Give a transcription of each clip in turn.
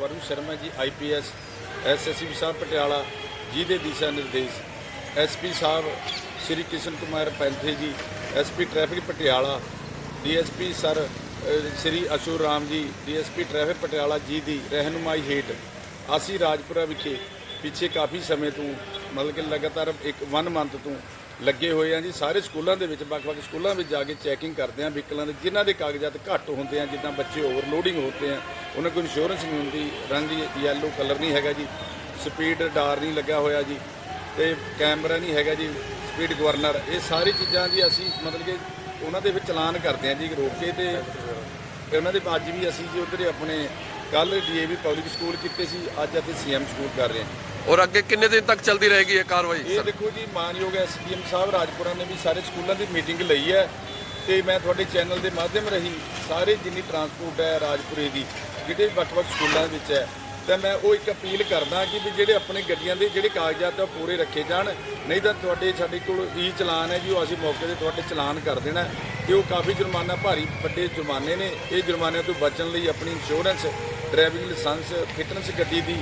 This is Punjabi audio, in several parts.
ਵਰੁਣ ਸ਼ਰਮਾ ਜੀ ਆਈਪੀਐਸ ਐਸਐਸਪੀ ਸਾਹਿਬ ਪਟਿਆਲਾ, ਜੀ ਦੇ ਦਿਸ਼ਾ ਨਿਰਦੇਸ਼। ਐਸਪੀ ਸਾਹਿਬ Shri Kishan Kumar Panthe ji SP traffic Patiala DSP sir Shri Ashu Ram ji DSP traffic Patiala ਜੀ ਦੀ ਰਹਿਨੁਮਾਈ ਹੇਠ ਅਸੀਂ ਰਾਜਪੁਰਾ ਵਿਖੇ ਪਿੱਛੇ ਕਾਫੀ ਸਮੇਂ ਤੋਂ, ਮਤਲਬ ਕਿ ਲਗਾਤਾਰ ਇੱਕ 1 ਮੰਥ ਤੋਂ ਲੱਗੇ ਹੋਏ ਆ ਜੀ। ਸਾਰੇ ਸਕੂਲਾਂ ਦੇ ਵਿੱਚ, ਵੱਖ-ਵੱਖ ਸਕੂਲਾਂ ਵਿੱਚ ਜਾ ਕੇ ਚੈਕਿੰਗ ਕਰਦੇ ਆ ਵਹੀਕਲਾਂ ਦੇ, ਜਿਨ੍ਹਾਂ ਦੇ ਕਾਗਜ਼ਾਤ ਘੱਟ ਹੁੰਦੇ ਆ, ਜਿੱਦਾਂ ਬੱਚੇ ਓਵਰਲੋਡਿੰਗ ਹੁੰਦੇ ਆ। ਉਹਨਾਂ ਕੋਲ ਇੰਸ਼ੋਰੈਂਸ ਨਹੀਂ ਹੁੰਦੀ, ਰੰਗ ਯੈਲੋ ਕਲਰ ਨਹੀਂ ਹੈਗਾ ਜੀ। ਸਪੀਡ ਡਾਰ ਨਹੀਂ ਲੱਗਾ ਹੋਇਆ ਜੀ ਤੇ ਕੈਮਰਾ ਨਹੀਂ ਹੈਗਾ ਜੀ ਸਪੀਡ ਗਵਰਨਰ ਇਹ ਸਾਰੀ ਚੀਜ਼ਾਂ ਜੀ ਅਸੀਂ ਮਤਲਬ ਕਿ ਉਹਨਾਂ ਦੇ ਵਿੱਚ ਚਲਾਨ ਕਰਦੇ ਆ ਜੀ ਰੋਕ ਕੇ ਤੇ ਤੇ ਉਹਨਾਂ ਦੇ ਅੱਜ ਵੀ ਅਸੀਂ ਜੀ ਉਧਰ ਆਪਣੇ ਕੱਲ ਡੀਏਵੀ ਪਬਲਿਕ ਸਕੂਲ ਕੀਤੇ ਸੀ, ਅੱਜ ਅਸੀਂ ਸੀਐਮ ਸਕੂਲ ਕਰ ਰਹੇ ਹਾਂ। ਔਰ ਅੱਗੇ ਕਿੰਨੇ ਦਿਨ ਤੱਕ ਚੱਲਦੀ ਰਹੇਗੀ ਇਹ ਕਾਰਵਾਈ? ਇਹ ਦੇਖੋ ਜੀ, ਮਾਨਯੋਗ ਐਸਡੀਐਮ ਸਾਹਿਬ, ਰਾਜਪੁਰਾ ਨੇ ਵੀ ਸਾਰੇ ਸਕੂਲਾਂ ਦੀ ਮੀਟਿੰਗ ਲਈ ਹੈ ਤੇ ਮੈਂ ਤੁਹਾਡੇ ਚੈਨਲ ਦੇ ਮਾਧਿਅਮ ਰਹੀ ਸਾਰੇ ਜਿੰਨੀ ਟਰਾਂਸਪੋਰਟ ਹੈ ਰਾਜਪੁਰੇ ਦੀ, ਜਿਹੜੇ ਵੱਖ-ਵੱਖ ਸਕੂਲਾਂ ਵਿੱਚ ਹੈ, ਤਾਂ ਮੈਂ ਉਹ ਇੱਕ ਅਪੀਲ ਕਰਦਾ ਕਿ ਵੀ ਜਿਹੜੇ ਆਪਣੇ ਗੱਡੀਆਂ ਦੇ ਜਿਹੜੇ ਕਾਗਜ਼ਾਤ ਆ ਉਹ ਪੂਰੇ ਰੱਖੇ ਜਾਣ, ਨਹੀਂ ਤਾਂ ਤੁਹਾਡੇ, ਸਾਡੇ ਕੋਲ ਈ ਚਲਾਨ ਹੈ ਜੀ, ਉਹ ਅਸੀਂ ਮੌਕੇ ਤੇ ਤੁਹਾਡੇ ਚਲਾਨ ਕਰ ਦੇਣਾ ਤੇ ਉਹ ਕਾਫੀ ਜੁਰਮਾਨਾ, ਭਾਰੀ ਵੱਡੇ ਜੁਰਮਾਨੇ ਨੇ, ਇਹ ਜੁਰਮਾਨਿਆਂ ਤੋਂ ਬਚਣ ਲਈ ਆਪਣੀ ਇੰਸ਼ੋਰੈਂਸ ਡਰਾਈਵਿੰਗ ਲਾਇਸੈਂਸ ਫਿਟਨੈਸ ਗੱਡੀ ਦੀ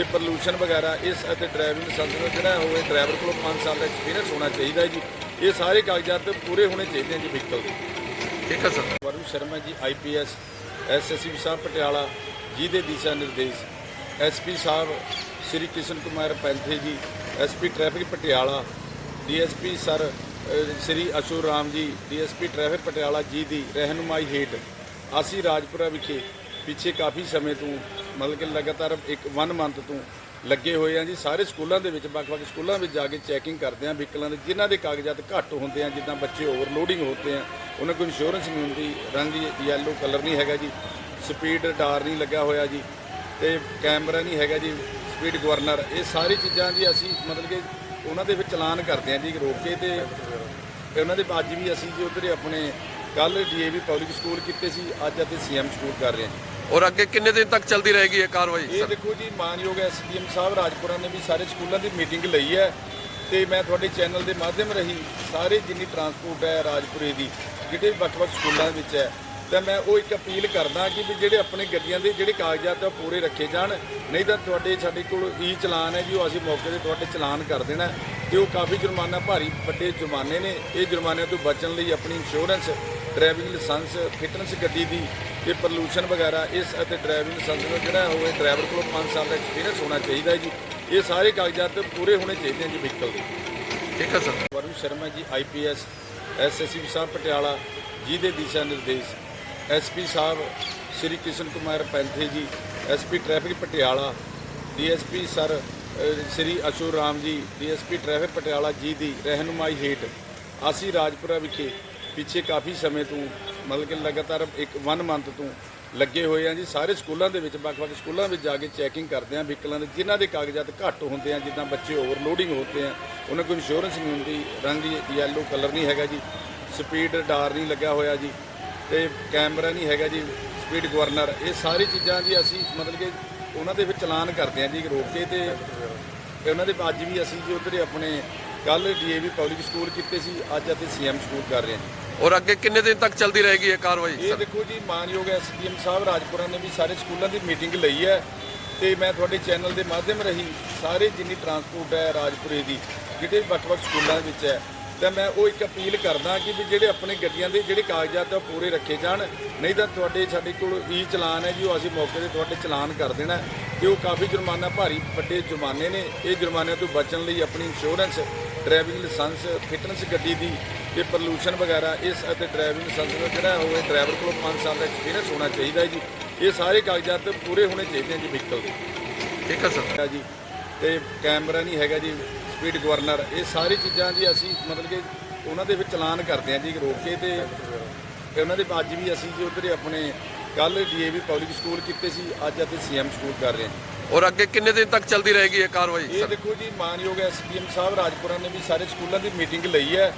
ਤੇ ਪੋਲੂਸ਼ਨ ਵਗੈਰਾ ਇਸ ਅਤੇ ਡਰਾਈਵਿੰਗ ਲਾਇਸੈਂਸ ਦਾ ਜਿਹੜਾ ਹੋਵੇ ਡਰਾਈਵਰ ਕੋਲ 5 ਸਾਲ ਦਾ ਐਕਸਪੀਰੀਅੰਸ ਹੋਣਾ ਚਾਹੀਦਾ ਜੀ। ਇਹ ਸਾਰੇ ਕਾਗਜ਼ਾਤ ਪੂਰੇ ਹੋਣੇ ਚਾਹੀਦੇ ਜੀ ਵਹੀਕਲ ਦੇ। ਠੀਕ ਹੈ sir. Varun Sharma ji IPS SSP Sahib Patiala ਜੀ ਦੇ ਦਿਸ਼ਾ ਨਿਰਦੇਸ਼। ਐਸਪੀ ਸਾਹਿਬ Shri Kishan Kumar Panthe ji SP traffic Patiala DSP sir Shri Ashok Ram ji DSP traffic Patiala ਜੀ ਦੀ ਰਹਿਨੁਮਾਈ ਹੇਠ। ਅਸੀਂ ਰਾਜਪੁਰਾ ਵਿਖੇ ਪਿੱਛੇ ਕਾਫੀ ਸਮੇਂ ਤੋਂ ਮਤਲਬ ਕਿ ਲਗਾਤਾਰ ਇੱਕ 1 ਮੰਥ ਤੋਂ ਲੱਗੇ ਹੋਏ ਆ ਜੀ। ਸਾਰੇ ਸਕੂਲਾਂ ਦੇ ਵਿੱਚ, ਵੱਖ-ਵੱਖ ਸਕੂਲਾਂ ਵਿੱਚ ਜਾ ਕੇ ਚੈਕਿੰਗ ਕਰਦੇ ਆ ਵਹੀਕਲਾਂ ਦੇ। ਜਿਨ੍ਹਾਂ ਦੇ ਕਾਗਜ਼ਾਤ ਘੱਟ ਹੁੰਦੇ ਆ, ਜਿੱਦਾਂ ਬੱਚੇ ਓਵਰਲੋਡਿੰਗ ਹੁੰਦੇ ਆ, ਉਹਨਾਂ ਕੋਲ ਇੰਸ਼ੋਰੈਂਸ ਨਹੀਂ ਹੁੰਦੀ। ਰੰਗ ਯੈਲੋ ਕਲਰ ਨਹੀਂ ਹੈਗਾ ਜੀ। ਸਪੀਡ ਡਾਰ ਨਹੀਂ ਲੱਗਾ ਹੋਇਆ ਜੀ। ਤੇ ਕੈਮਰਾ ਨਹੀਂ ਹੈਗਾ ਜੀ। ਸਪੀਡ ਗਵਰਨਰ ਇਹ ਸਾਰੀ ਚੀਜ਼ਾਂ ਜੀ ਅਸੀਂ ਮਤਲਬ ਕਿ ਉਹਨਾਂ ਦੇ ਵਿੱਚ ਚਲਾਨ ਕਰਦੇ ਆ ਜੀ ਰੋਕ ਕੇ ਤੇ ਉਹਨਾਂ ਦੇ ਅੱਜ ਵੀ ਅਸੀਂ ਜੀ ਉਧਰ ਆਪਣੇ ਕੱਲ ਡੀਏਵੀ ਪਬਲਿਕ ਸਕੂਲ ਕੀਤੇ ਸੀ। ਅੱਜ ਅਸੀਂ ਸੀਐਮ ਸਕੂਲ ਕਰ ਰਹੇ ਹਾਂ ਔਰ ਅੱਗੇ ਕਿੰਨੇ ਦਿਨ ਤੱਕ ਚੱਲਦੀ ਰਹੇਗੀ ਇਹ ਕਾਰਵਾਈ? ਇਹ ਦੇਖੋ ਜੀ, ਮਾਨਯੋਗ ਐਸਡੀਐਮ ਸਾਹਿਬ ਰਾਜਪੁਰਾ ਨੇ ਵੀ ਸਾਰੇ ਸਕੂਲਾਂ ਦੀ ਮੀਟਿੰਗ ਲਈ ਹੈ ਤੇ ਮੈਂ ਤੁਹਾਡੇ ਚੈਨਲ ਦੇ ਮਾਧਿਅਮ ਰਹੀ ਸਾਰੇ ਜਿੰਨੀ ਟਰਾਂਸਪੋਰਟ ਹੈ ਰਾਜਪੁਰੇ ਦੀ, ਜਿਹੜੇ ਵੱਖ-ਵੱਖ ਸਕੂਲਾਂ ਵਿੱਚ ਹੈ, ਤਾਂ ਮੈਂ ਉਹ ਇੱਕ ਅਪੀਲ ਕਰਦਾ ਕਿ ਵੀ ਜਿਹੜੇ ਆਪਣੇ ਗੱਡੀਆਂ ਦੇ ਜਿਹੜੇ ਕਾਗਜ਼ਾਤ ਆ ਉਹ ਪੂਰੇ ਰੱਖੇ ਜਾਣ, ਨਹੀਂ ਤਾਂ ਤੁਹਾਡੇ, ਸਾਡੇ ਕੋਲ ਈ ਚਲਾਨ ਹੈ ਜੀ, ਉਹ ਅਸੀਂ ਮੌਕੇ ਤੇ ਤੁਹਾਡੇ ਚਲਾਨ ਕਰ ਦੇਣਾ ਤੇ ਉਹ ਕਾਫੀ ਜੁਰਮਾਨਾ, ਭਾਰੀ ਵੱਡੇ ਜੁਰਮਾਨੇ ਨੇ, ਇਹ ਜੁਰਮਾਨਿਆਂ ਤੋਂ ਬਚਣ ਲਈ ਆਪਣੀ ਇੰਸ਼ੋਰੈਂਸ ਡਰਾਈਵਿੰਗ ਲਾਇਸੈਂਸ ਫਿਟਨੈਸ ਗੱਡੀ ਦੀ ਤੇ ਪੋਲੂਸ਼ਨ ਵਗੈਰਾ ਇਸ ਅਤੇ ਡਰਾਈਵਿੰਗ ਲਾਇਸੈਂਸ ਦਾ ਜਿਹੜਾ ਹੋਵੇ ਡਰਾਈਵਰ ਕੋਲ 5 ਸਾਲ ਦਾ ਐਕਸਪੀਰੀਅੰਸ ਹੋਣਾ ਚਾਹੀਦਾ ਜੀ। ਇਹ ਸਾਰੇ ਕਾਗਜ਼ਾਤ ਪੂਰੇ ਹੋਣੇ ਚਾਹੀਦੇ ਹਨ ਜੀ ਵਹੀਕਲ ਦੇ। ਠੀਕ ਹੈ sir. Varun Sharma ji IPS SSP Sahib Patiala ਜੀ ਦੇ ਦਿਸ਼ਾ ਨਿਰਦੇਸ਼। ਐਸਪੀ ਸਾਹਿਬ Shri Kishan Kumar Panthe ji SP traffic Patiala DSP sir Shri Ashok Ram ji DSP traffic Patiala ਜੀ ਦੀ ਰਹਿਨੁਮਾਈ ਹੇਠ ਅਸੀਂ ਰਾਜਪੁਰਾ ਵਿਖੇ ਪਿੱਛੇ ਕਾਫੀ ਸਮੇਂ ਤੋਂ ਮਤਲਬ ਕਿ ਲਗਾਤਾਰ ਇੱਕ 1 ਮੰਥ ਤੋਂ ਲੱਗੇ ਹੋਏ ਆ ਜੀ। ਸਾਰੇ ਸਕੂਲਾਂ ਦੇ ਵਿੱਚ ਵੱਖ-ਵੱਖ ਸਕੂਲਾਂ ਵਿੱਚ ਜਾ ਕੇ ਚੈਕਿੰਗ ਕਰਦੇ ਆ ਵਹੀਕਲਾਂ ਦੇ। ਜਿਨ੍ਹਾਂ ਦੇ ਕਾਗਜ਼ਾਤ ਘੱਟ ਹੁੰਦੇ ਆ, ਜਿੱਦਾਂ ਬੱਚੇ ਓਵਰਲੋਡਿੰਗ ਹੁੰਦੇ ਆ, ਉਹਨਾਂ ਕੋਲ ਇੰਸ਼ੋਰੈਂਸ ਨਹੀਂ ਹੁੰਦੀ, ਰੰਗ ਯੈਲੋ ਕਲਰ ਨਹੀਂ ਹੈਗਾ ਜੀ। ਸਪੀਡ ਡਾਰ ਨਹੀਂ ਲੱਗਿਆ ਹੋਇਆ ਜੀ ਤੇ ਕੈਮਰਾ ਨਹੀਂ ਹੈਗਾ ਜੀ ਸਪੀਡ ਗਵਰਨਰ ਇਹ ਸਾਰੀ ਚੀਜ਼ਾਂ ਜੀ ਅਸੀਂ ਮਤਲਬ ਕਿ ਉਹਨਾਂ ਦੇ ਵਿੱਚ ਚਲਾਨ ਕਰਦੇ ਆ ਜੀ ਰੋਕ ਕੇ ਤੇ ਤੇ ਉਹਨਾਂ ਦੇ ਅੱਜ ਵੀ ਅਸੀਂ ਜੀ ਉਧਰ ਆਪਣੇ ਕੱਲ ਡੀਏਵੀ ਪਬਲਿਕ ਸਕੂਲ ਕੀਤੇ ਸੀ, ਅੱਜ ਅਸੀਂ ਸੀਐਮ ਸਕੂਲ ਕਰ ਰਹੇ ਹਾਂ ਔਰ ਅੱਗੇ ਕਿੰਨੇ ਦਿਨ ਤੱਕ ਚੱਲਦੀ ਰਹੇਗੀ ਇਹ ਕਾਰਵਾਈ? ਇਹ ਦੇਖੋ ਜੀ, ਮਾਨਯੋਗ ਐਸਡੀਐਮ ਸਾਹਿਬ, ਰਾਜਪੁਰਾ ਨੇ ਵੀ ਸਾਰੇ ਸਕੂਲਾਂ ਦੀ ਮੀਟਿੰਗ ਲਈ ਹੈ ਤੇ ਮੈਂ ਤੁਹਾਡੇ ਚੈਨਲ ਦੇ ਮਾਧਿਅਮ ਰਹੀ ਸਾਰੇ ਜਿੰਨੀ ਟਰਾਂਸਪੋਰਟ ਹੈ ਰਾਜਪੁਰੇ ਦੀ, ਜਿਹੜੇ ਵੱਖ-ਵੱਖ ਸਕੂਲਾਂ ਵਿੱਚ ਹੈ ਤੇ ਮੈਂ ਉਹ ਇੱਕ ਅਪੀਲ ਕਰਦਾ ਕਿ ਵੀ ਜਿਹੜੇ ਆਪਣੇ ਗੱਡੀਆਂ ਦੇ ਜਿਹੜੇ ਕਾਗਜ਼ਾਤ ਆ ਉਹ ਪੂਰੇ ਰੱਖੇ ਜਾਣ ਨਹੀਂ ਤਾਂ ਤੁਹਾਡੇ ਸਾਡੇ ਕੋਲ ਈ ਚਲਾਨ ਹੈ ਜੀ ਉਹ ਅਸੀਂ ਮੌਕੇ ਤੇ ਤੁਹਾਡੇ ਚਲਾਨ ਕਰ ਦੇਣਾ ਤੇ ਉਹ ਕਾਫੀ ਜੁਰਮਾਨਾ ਭਾਰੀ ਵੱਡੇ ਜੁਰਮਾਨੇ ਨੇ। ਇਹ ਜੁਰਮਾਨਿਆਂ ਤੋਂ ਬਚਣ ਲਈ ਆਪਣੀ ਇੰਸ਼ੋਰੈਂਸ ਡਰਾਈਵਿੰਗ ਲਾਇਸੈਂਸ ਫਿਟਨੈਸ ਗੱਡੀ ਦੀ ਤੇ ਪੋਲੂਸ਼ਨ ਵਗੈਰਾ ਇਸ ਅਤੇ ਡਰਾਈਵਿੰਗ ਲਾਇਸੈਂਸ ਦਾ ਜਿਹੜਾ ਹੋਵੇ ਡਰਾਈਵਰ ਕੋਲ 5 ਸਾਲ ਦਾ ਐਕਸਪੀਰੀਅੰਸ ਹੋਣਾ ਚਾਹੀਦਾ ਹੈ ਜੀ। ਇਹ ਸਾਰੇ ਕਾਗਜ਼ਾਤ ਪੂਰੇ ਹੋਣੇ ਚਾਹੀਦੇ ਹਨ ਜੀ ਵਹੀਕਲ ਦੇ। ਠੀਕ ਹੈ ਸਰ ਜੀ। ਤੇ ਕੈਮਰਾ ਨਹੀਂ ਹੈਗਾ ਜੀ ਸਪੀਡ ਗਵਰਨਰ ਇਹ ਸਾਰੀ ਚੀਜ਼ਾਂ ਜੀ ਅਸੀਂ ਮਤਲਬ ਕਿ ਉਹਨਾਂ ਦੇ ਵਿੱਚ ਚਲਾਨ ਕਰਦੇ ਆ ਜੀ ਰੋਕ ਕੇ ਤੇ ਤੇ ਉਹਨਾਂ ਦੇ ਅੱਜ ਵੀ ਅਸੀਂ ਜੀ ਉਧਰ ਆਪਣੇ ਕੱਲ ਡੀਏਵੀ ਪਬਲਿਕ ਸਕੂਲ ਕੀਤੇ ਸੀ ਅੱਜ ਅਸੀਂ ਸੀਐਮ ਸਕੂਲ ਕਰ ਰਹੇ ਹਾਂ ਔਰ ਅੱਗੇ ਕਿੰਨੇ ਦਿਨ ਤੱਕ ਚੱਲਦੀ ਰਹੇਗੀ ਇਹ ਕਾਰਵਾਈ? ਇਹ ਦੇਖੋ ਜੀ ਮਾਨਯੋਗ ਐਸਡੀਐਮ ਸਾਹਿਬ ਰਾਜਪੁਰਾ ਨੇ ਵੀ ਸਾਰੇ ਸਕੂਲਾਂ ਦੀ ਮੀਟਿੰਗ ਲਈ ਹੈ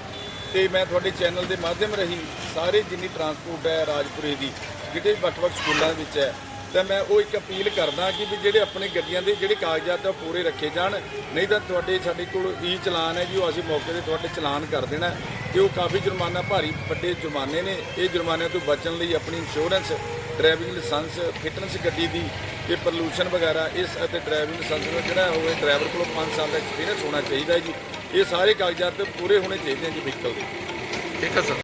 ਤੇ ਮੈਂ ਤੁਹਾਡੇ ਚੈਨਲ ਦੇ ਮਾਧਿਅਮ ਰਹੀ ਸਾਰੇ ਜਿੰਨੀ ਟਰਾਂਸਪੋਰਟ ਹੈ ਰਾਜਪੁਰੇ ਦੀ ਜਿਹੜੇ ਵੱਖ-ਵੱਖ ਸਕੂਲਾਂ ਵਿੱਚ ਹੈ ਤਾਂ ਮੈਂ ਉਹ ਇੱਕ ਅਪੀਲ ਕਰਦਾ ਕਿ ਵੀ ਜਿਹੜੇ ਆਪਣੇ ਗੱਡੀਆਂ ਦੇ ਜਿਹੜੇ ਕਾਗਜ਼ਾਤ ਆ ਉਹ ਪੂਰੇ ਰੱਖੇ ਜਾਣ, ਨਹੀਂ ਤਾਂ ਤੁਹਾਡੇ, ਸਾਡੇ ਕੋਲ ਈ ਚਲਾਨ ਹੈ ਜੀ, ਉਹ ਅਸੀਂ ਮੌਕੇ ਤੇ ਤੁਹਾਡੇ ਚਲਾਨ ਕਰ ਦੇਣਾ ਤੇ ਉਹ ਕਾਫੀ ਜੁਰਮਾਨਾ, ਭਾਰੀ ਵੱਡੇ ਜੁਰਮਾਨੇ ਨੇ। ਇਹ ਜੁਰਮਾਨਿਆਂ ਤੋਂ ਬਚਣ ਲਈ ਆਪਣੀ ਇੰਸ਼ੋਰੈਂਸ ਡਰਾਈਵਿੰਗ ਲਾਇਸੈਂਸ ਫਿਟਨੈਸ ਗੱਡੀ ਦੀ ਕਿ ਪੋਲੂਸ਼ਨ ਵਗੈਰਾ, ਇਸ ਅਤੇ ਡਰਾਈਵਿੰਗ ਲਾਇਸੈਂਸ ਜਿਹੜਾ ਹੋਵੇ ਡਰਾਈਵਰ ਕੋਲ 5 ਸਾਲ ਦਾ ਐਕਸਪੀਰੀਅੰਸ ਹੋਣਾ ਚਾਹੀਦਾ ਹੈ ਜੀ। ਇਹ ਸਾਰੇ ਕਾਗਜ਼ਾਤ ਪੂਰੇ ਹੋਣੇ ਚਾਹੀਦੇ ਹਨ ਜੀ ਵਹੀਕਲ ਦੇ। ਠੀਕ ਹੈ ਸਰ